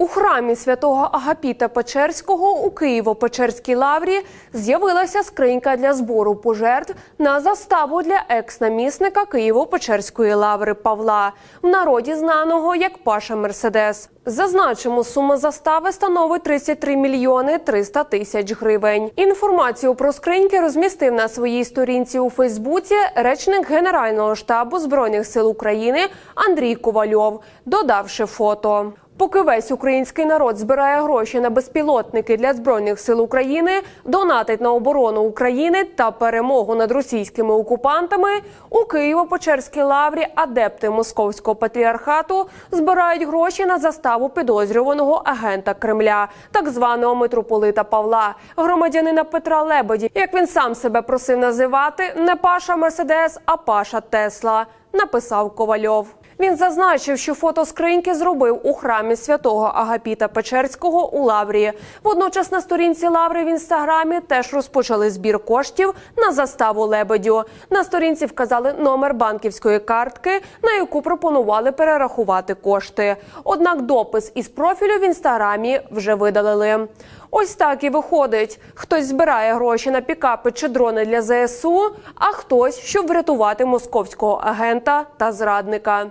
У храмі святого Агапіта Печерського у Києво-Печерській лаврі з'явилася скринька для збору пожертв на заставу для екс-намісника Києво-Печерської лаври Павла, в народі знаного як Паша Мерседес. Зазначимо, сума застави становить 33 мільйони 300 тисяч гривень. Інформацію про скриньки розмістив на своїй сторінці у Фейсбуці речник Генерального штабу збройних сил України Андрій Ковальов, додавши фото. Поки весь український народ збирає гроші на безпілотники для збройних сил України, донатить на оборону України та перемогу над російськими окупантами, у Києво-Печерській лаврі адепти московського патріархату збирають гроші на заставу підозрюваного агента Кремля, так званого митрополита Павла, громадянина Петра Лебеді, як він сам себе просив називати, не Паша Мерседес, а Паша Тесла, написав Ковальов. Він зазначив, що фото скриньки зробив у храмі святого Агапіта Печерського у Лаврії. Водночас на сторінці Лаври в інстаграмі теж розпочали збір коштів на заставу лебедю. На сторінці вказали номер банківської картки, на яку пропонували перерахувати кошти. Однак допис із профілю в інстаграмі вже видалили. Ось так і виходить: хтось збирає гроші на пікапи чи дрони для ЗСУ, а хтось, щоб врятувати московського агента та зрадника.